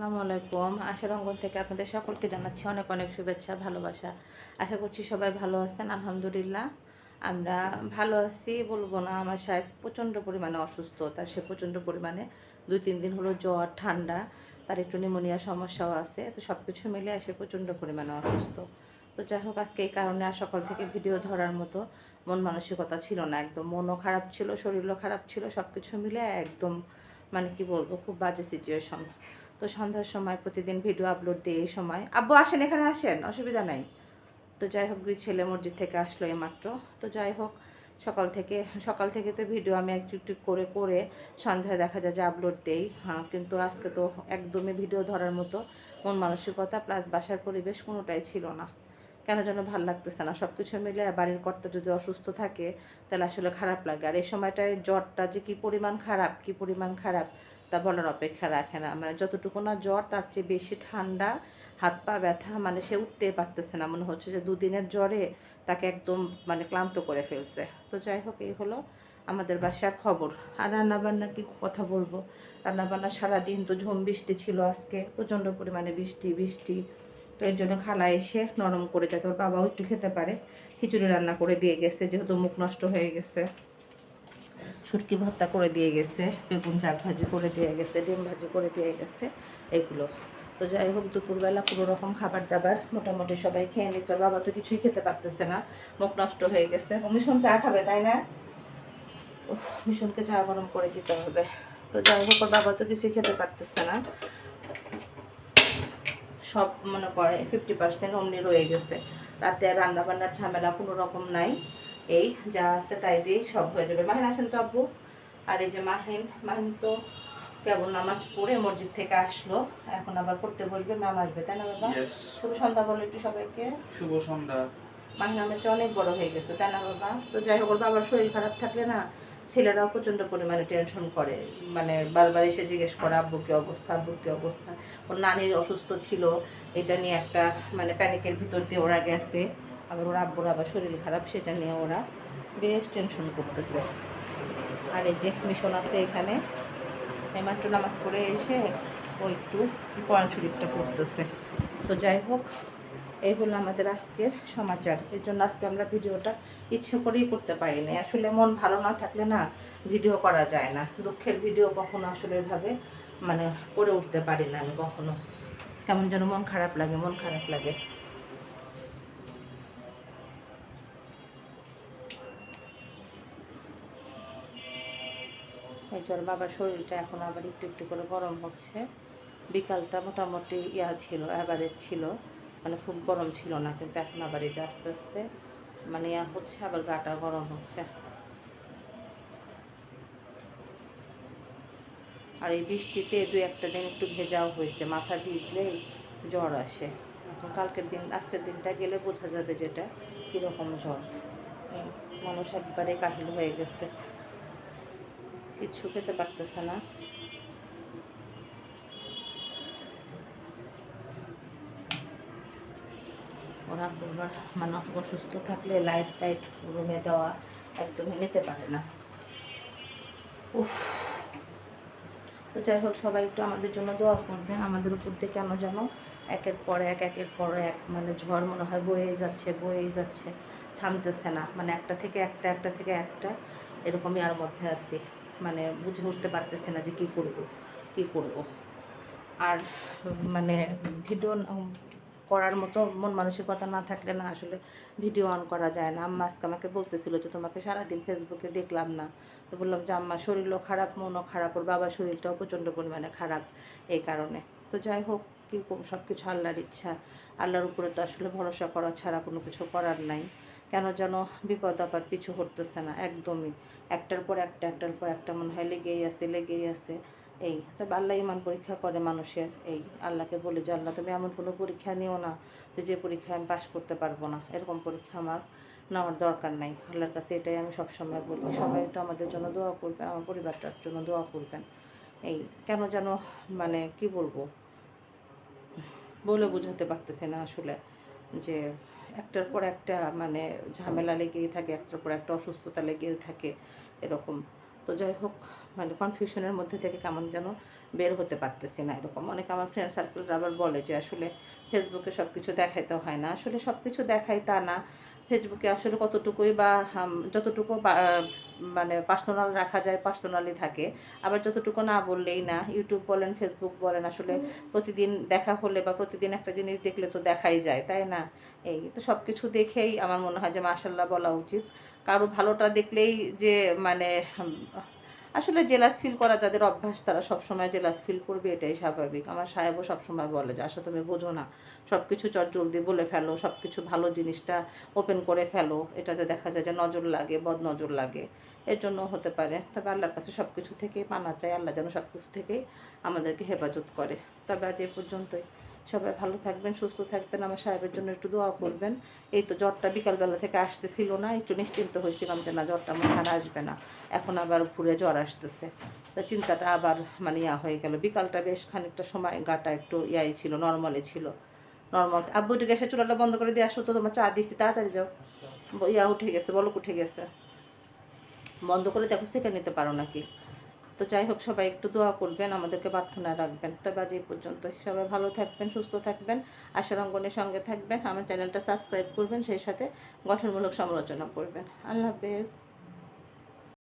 আসসালামু আলাইকুম। আশার অঙ্গন থেকে আপনাদের সকলকে জানাচ্ছি অনেক অনেক শুভেচ্ছা, ভালোবাসা। আশা করছি সবাই ভালো আছেন, আলহামদুলিল্লাহ। আমরা ভালো আছি বলব না, আমার সাহেব প্রচণ্ড পরিমাণে অসুস্থ, তার সে প্রচণ্ড পরিমাণে দুই, তিন দিন হলো জ্বর, ঠান্ডা, তার একটু নিমোনিয়া সমস্যাও আছে, তো সব কিছু মিলে সে প্রচণ্ড পরিমাণে অসুস্থ। তো যাই হোক, আজকে এই কারণে আর সকাল থেকে ভিডিও ধরার মতো মন মানসিকতা ছিল না, একদম মনও খারাপ ছিল, শরীরও খারাপ ছিল সব কিছু মিলে একদম মানে কি বলব, খুব বাজে সিচুয়েশন তো সন্ধ্যার সময় প্রতিদিন ভিডিও আপলোড দিই এই সময়। আব্বু আসেন, এখানে আসেন, অসুবিধা নাই। তো যাই হোক, দুই ছেলে মসজিদ থেকে আসলো এইমাত্র। তো যাই হোক, সকাল থেকে সকাল থেকে তো ভিডিও আমি একটু একটু করে করে সন্ধ্যায় দেখা যায় যে আপলোড দেই। হ্যাঁ কিন্তু আজকে তো একদমই ভিডিও ধরার মতো মন মানসিকতা প্লাস বাসার পরিবেশ কোনোটাই ছিল না। কেন যেন ভালো লাগতেছে না। সব কিছু মিলে বাড়ির কর্তা যদি অসুস্থ থাকে, তাহলে আসলে খারাপ লাগে। আর এই সময়টায় জ্বরটা যে কি পরিমাণ খারাপ, কি পরিমাণ খারাপ তা বলার অপেক্ষা রাখে না। মানে যতটুকু না জ্বর, তার চেয়ে বেশি ঠান্ডা, হাত পা ব্যথা মানে সে উঠতে পারতেছে না। মনে হচ্ছে যে দুদিনের জ্বরে তাকে একদম মানে ক্লান্ত করে ফেলছে। তো যাই হোক, এই হলো আমাদের বাসার খবর। আর রান্নাবান্না কি কথা বলব? রান্নাবান্না সারাদিন তো ঝুম বৃষ্টি ছিল আজকে, প্রচণ্ড পরিমাণে বৃষ্টি বৃষ্টি। তো এর জন্য খালা এসে নরম করে যাতে ওর বাবাও একটু খেতে পারে। খিচুড়ি রান্না করে দিয়ে গেছে, যেহেতু মুখ নষ্ট হয়ে গেছে। শুটকি ভর্তা করে দিয়ে গেছে, বেগুন শাক ভাজি করে দিয়ে গেছে, ডিম ভাজি করে দিয়ে গেছে, এগুলো। তো যাই হোক, দুপুরবেলা কোনো রকম খাবার দাবার মোটামুটি সবাই খেয়ে নিচ্ছে বাবা তো কিছুই খেতে পারতেছে না, মুখ নষ্ট হয়ে গেছে। মিশন চা খাবে, তাই না? মিশনকে চা গরম করে দিতে হবে। তো যাই হোক বাবা তো কিছুই খেতে পারতেছে না। সব মনে করে ফিফটি পার্সেন্ট অমনি রয়ে গেছে। রাতে রান্না বান্নার ঝামেলা কোনো রকম নাই। এই যা আছে তাই দিয়েই সব হয়ে যাবে। মাহিন আসেন তো আব্বু। আর এই যে মাহিন মাহিন তো কেবল নামাজ পড়ে মসজিদ থেকে আসলো। এখন আবার পড়তে বসবে ম্যাম আসবে তাই না বাবা? শুভ সন্ধ্যা বলো একটু সবাইকে। শুভ সন্ধ্যা। মাহিন আমার অনেক বড় হয়ে গেছে তাই না বাবা? তো যাই হোক বাবার শরীর খারাপ থাকলে না ছেলেরাও প্রচণ্ড পরিমাণে টেনশন করে। মানে বারবার এসে জিজ্ঞেস করে আব্বুর কি অবস্থা? আব্বুর কি অবস্থা? ওর নানির অসুস্থ ছিল। এটা নিয়ে একটা মানে প্যানিকের ভিতর দিয়ে ওরা গেছে। আবার ওর আব্বুর আবার শরীর খারাপ, সেটা নিয়ে ওরা বেশ টেনশন করতেছে। আর এই যে মিশন আছে এখানে এইমাত্র নামাজ পড়ে এসে ও একটু কোরআন শরীফটা পড়তেছে। তো যাই হোক, এই হলো আমাদের আজকের সমাচার। এর জন্য আজকে আমরা ভিডিওটা ইচ্ছে করেই করতে পারি না আসলে মন ভালো না থাকলে না ভিডিও করা যায় না। দুঃখের ভিডিও কখনো আসলে এভাবে মানে করে উঠতে পারি না আমি কখনো। কেমন যেন মন খারাপ লাগে, মন খারাপ লাগে। এই জ্বর বাবার শরীরটা এখন আবার একটু একটু করে গরম হচ্ছে। বিকালটা মোটামুটি ইয়া ছিল অ্যাভারেজ ছিল মানে খুব গরম ছিল না, কিন্তু এখন আবার যে আস্তে আস্তে মানে ইয়া হচ্ছে, আবার গাটা গরম হচ্ছে। আর এই বৃষ্টিতে দু একটা দিন একটু ভেজাও হয়েছে, মাথা ভিজলেই জ্বর আসে। এখন কালকের দিন, আজকের দিনটা গেলে বোঝা যাবে যেটা, কীরকম জ্বর। মানুষ একবারে কাহিল হয়ে গেছে। কিচ্ছু খেতে পারতেছে না। ওরা মানে অসুস্থ থাকলে লাইট টাইট রুমে দেওয়া একদমই নিতে পারে না। উফ। তো যাই হোক, সবাই একটু আমাদের জন্য দোয়া করবেন। আমাদের উপর দিয়ে কেন যেন একের পর এক, একের পর এক মানে ঝড় মনে হয় বয়েই যাচ্ছে বয়েই যাচ্ছে, থামতেছে না। মানে একটা থেকে একটা একটা থেকে একটা, এরকমই আর মধ্যে আছি। মানে বুঝে উঠতে পারতেছে না যে কী করব কী করব। আর মানে ভিডিও করার মতো মন মানসিকতা না থাকলে না আসলে ভিডিও অন করা যায় না। আম্মা আজকে আমাকে বলতেছিল যে, তোমাকে সারাদিন ফেসবুকে দেখলাম না। তো বললাম যে, আম্মা, শরীরও খারাপ, মনও খারাপ, ওর বাবার শরীরটাও প্রচণ্ড পরিমাণে খারাপ এই কারণে। তো যাই হোক, কী সব কিছু আল্লাহর ইচ্ছা। আল্লাহর উপরে তো আসলে ভরসা করা ছাড়া কোনো কিছু করার নাই। কেন যেন বিপদ আপদ পিছু হটতেছে না, একদমই। একটার পর একটা, একটার পর একটা মনে হয় লেগেই আছে লেগেই আছে। এই তবে আল্লাহ ইমান পরীক্ষা করে মানুষের, এই আল্লাহকে বলে যে, আল্লাহ, তুমি এমন কোনো পরীক্ষা নিও না যে যে পরীক্ষায় আমি পাশ করতে পারব না। এরকম পরীক্ষা আমার নেওয়ার দরকার নাই। আল্লাহর কাছে এটাই আমি সবসময় বলি। সবাই একটু আমাদের জন্য দোয়া করবেন আমার পরিবারটার জন্য দোয়া করবেন। এই কেন যেন মানে কি বলব? বলে বোঝাতে পারতেছি না আসলে। যে একটার পর একটা মানে ঝামেলা লেগেই থাকে, একটার পর একটা অসুস্থতা লেগেই থাকে, এরকম। তো যাই হোক মানে কনফিউশনের মধ্যে থেকে কেমন যেন বের হতে পারতেছি না এরকম। অনেক আমার ফ্রেন্ড সার্কেলরা আবার বলে যে, আসলে ফেসবুকে সব কিছু দেখাইতে হয় না। আসলে সব কিছু দেখাই তা না। ফেসবুকে আসলে কতটুকুই বা যতটুকু মানে পার্সোনাল রাখা যায় পার্সোনালি থাকে। আবার যতটুকু না বললেই না ইউটিউব বলেন ফেসবুক বলেন আসলে প্রতিদিন দেখা হলে বা প্রতিদিন একটা জিনিস দেখলে তো দেখাই যায় তাই না? এই তো সব কিছু দেখেই আমার মনে হয় যে মাসাল্লাহ বলা উচিত। কারও ভালোটা দেখলেই যে মানে আসলে জেলাস ফিল করা যাদের অভ্যাস, তারা সবসময় জেলাস ফিল করবে, এটাই স্বাভাবিক। আমার সাহেবও সবসময় বলে যে আসলে তুমি বোঝো না। সব কিছু চট জলদি বলে ফেলো সব কিছু ভালো জিনিসটা ওপেন করে ফেলো। এটাতে দেখা যায় যে নজর লাগে বদ নজর লাগে। এর জন্য হতে পারে। তবে আল্লাহর কাছে সব কিছু থেকেই মানা চাই। আল্লাহ যেন সব কিছু থেকেই আমাদেরকে হেফাজত করে। তবে আজ এই পর্যন্তই। সবাই ভালো থাকবেন সুস্থ থাকবেন। আমার সাহেবের জন্য একটু দোয়া করবেন। এই তো জ্বরটা বিকালবেলা থেকে আসতেছিল না একটু নিশ্চিন্ত হয়েছিলাম যে না জ্বরটা আর আসবে না। এখন আবার ঘুরে জ্বর আসতেছে। তা চিন্তাটা আবার মানে ইয়া হয়ে গেল। বিকালটা বেশ খানিকটা সময় গাটা একটু ইয়াই ছিল নর্মালে ছিল। নর্মাল আব্বু একটু গ্যাসের চুলাটা বন্ধ করে দিয়ে আসো তো তোমার চা দিছি তাড়াতাড়ি যাও। ব- ইয়া উঠে গেছে বলক উঠে গেছে। বন্ধ করে দেখো সেখানে নিতে পারো নাকি? তো যাই হোক, সবাই একটু দোয়া করবেন, আমাদেরকে প্রার্থনা রাখবেন। তবে আজ এই পর্যন্ত। সবাই ভালো থাকবেন, সুস্থ থাকবেন। আশার অঙ্গনের সঙ্গে থাকবেন। আমার চ্যানেলটা সাবস্ক্রাইব করবেন, সেই সাথে গঠনমূলক সমালোচনা করবেন। আল্লাহ হাফেজ।